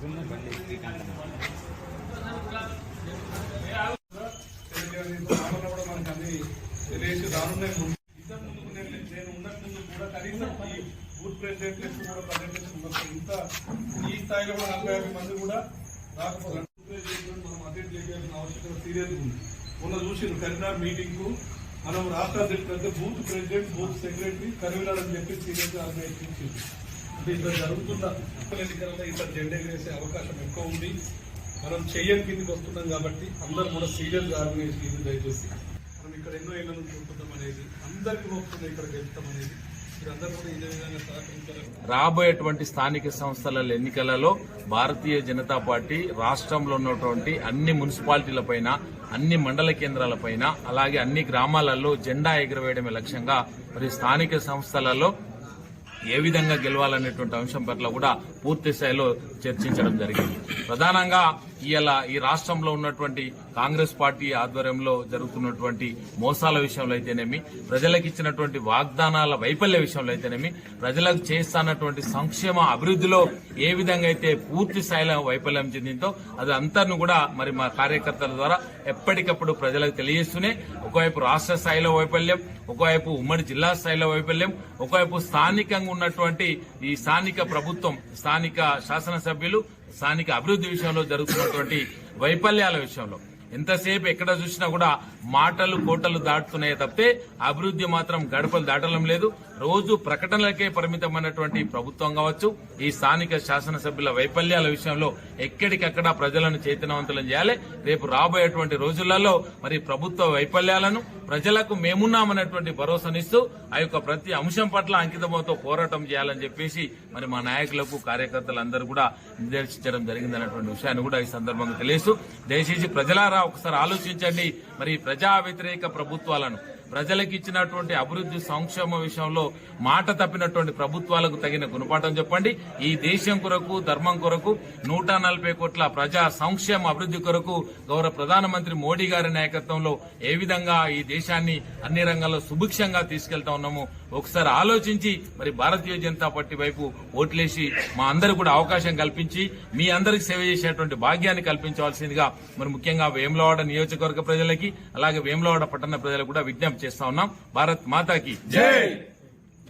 రావణ రానున్నాయి ఇంతకు ముందుకు నేను నేను కూడా కనీసం ఈ బూత్ ప్రెసిడెంట్ కూడా ప్రజెంటేషన్ ఇంత ఈ స్థాయిలో కూడా నలభై యాభై మంది కూడా రాకపోతే మనం అటెండ్ చేయాల్సిన అవసరం సీరియస్ ఉంది మొన్న చూసిన కరీంనగర్ మీటింగ్కు మనం రాష్ట్ర అధ్యక్షుడు booth president booth secretary convener అని చెప్పి సీరియస్ ఆర్గనైజ్ చేసింది దీంట్లో జరుగుతున్న ఎన్నికలలో ఇక్కడ జెండా వేసే అవకాశం ఎక్కువ ఉంది. మనం చెయ్యని కిందికి వస్తున్నాం కాబట్టి అందరూ కూడా సీరియస్ ఆర్గనైజ్ చేయండి దయచేసి. మనం ఇక్కడ ఎన్నో ఏళ్ళ నుంచి ఉంటున్నాం అనేది అందరికీ వస్తుంది ఇక్కడ గెలుస్తాం అనేది. రాబోయేటువంటి స్థానిక సంస్థల ఎన్నికలలో భారతీయ జనతా పార్టీ రాష్ట్రంలో ఉన్నటువంటి అన్ని మున్సిపాలిటీల పైన అన్ని మండల కేంద్రాల పైన అలాగే అన్ని గ్రామాలలో జెండా ఎగురవేయడమే లక్ష్యంగా మరి స్థానిక సంస్థలలో ఏ విధంగా గెలవాలనేటువంటి అంశం పట్ల కూడా పూర్తి స్థాయిలో చర్చించడం జరిగింది. ప్రధానంగా ఇలా ఈ రాష్ట్రంలో ఉన్నటువంటి కాంగ్రెస్ పార్టీ ఆధ్వర్యంలో జరుగుతున్నటువంటి మోసాల విషయంలో అయితేనేమి ప్రజలకు ఇచ్చినటువంటి వాగ్దానాల వైఫల్య విషయంలో అయితేనేమి ప్రజలకు చేస్తున్నటువంటి సంక్షేమ అభివృద్ధిలో ఏ విధంగా అయితే పూర్తి స్థాయిలో వైఫల్యం చెందిందో అది అంతను కూడా మరి మా కార్యకర్తల ద్వారా ఎప్పటికప్పుడు ప్రజలకు తెలియజేస్తూనే ఒకవైపు రాష్ట్ర స్థాయిలో వైఫల్యం ఒకవైపు ఉమ్మడి జిల్లా స్థాయిలో వైఫల్యం ఒకవైపు స్థానికంగా ఉన్నటువంటి ఈ స్థానిక ప్రభుత్వం స్థానిక శాసనసభ్యులు స్థానిక అభివృద్ధి విషయంలో ఉన్నటువంటి వైఫల్యాల విషయంలో. ఎంతసేపు ఎక్కడ చూసినా కూడా మాటలు కోటలు దాటుతున్నాయి తప్పితే అభివృద్ధి మాత్రం గడపలు దాటడం లేదు. రోజు ప్రకటనలకే పరిమితమైనటువంటి ప్రభుత్వం కావచ్చు ఈ స్థానిక శాసనసభ్యుల వైఫల్యాల విషయంలో ఎక్కడికక్కడ ప్రజలను చైతన్యవంతులను చేయాలి. రేపు రాబోయేటువంటి రోజులలో మరి ప్రభుత్వ వైఫల్యాలను ప్రజలకు మేమున్నామనేటువంటి భరోసానిస్తూ ఆ యొక్క ప్రతి అంశం పట్ల అంకితమంతో పోరాటం చేయాలని చెప్పేసి మరి మా నాయకులకు కార్యకర్తలందరూ కూడా నిర్దేశించడం జరిగిందనేటువంటి విషయాన్ని కూడా ఈ సందర్భంగా తెలియస్తూ దయచేసి ప్రజలారా ఒకసారి ఆలోచించండి. మరి ప్రజా వ్యతిరేక ప్రభుత్వాలను ప్రజలకు ఇచ్చినటువంటి అభివృద్ధి సంక్షేమ విషయంలో మాట తప్పినటువంటి ప్రభుత్వాలకు తగిన గుణపాఠం చెప్పండి. ఈ దేశం కొరకు ధర్మం కొరకు నూట నలభై కోట్ల ప్రజా సంక్షేమ అభివృద్ధి కొరకు గౌరవ ప్రధానమంత్రి మోడీ గారి నాయకత్వంలో ఏ విధంగా ఈ దేశాన్ని అన్ని రంగాల్లో సుభిక్షంగా తీసుకెళ్తా ఉన్నాము ఒకసారి ఆలోచించి మరి భారతీయ జనతా పార్టీ వైపు ఓట్లేసి మా అందరికి కూడా అవకాశం కల్పించి మీ అందరికి సేవ చేసేటువంటి భాగ్యాన్ని కల్పించవలసిందిగా మరి ముఖ్యంగా వేములవాడ నియోజకవర్గ ప్రజలకి అలాగే వేములవాడ పట్టణ ప్రజలకు కూడా విజ్ఞప్తి చేస్తా ఉన్నాం భారత్ మాతాకి జై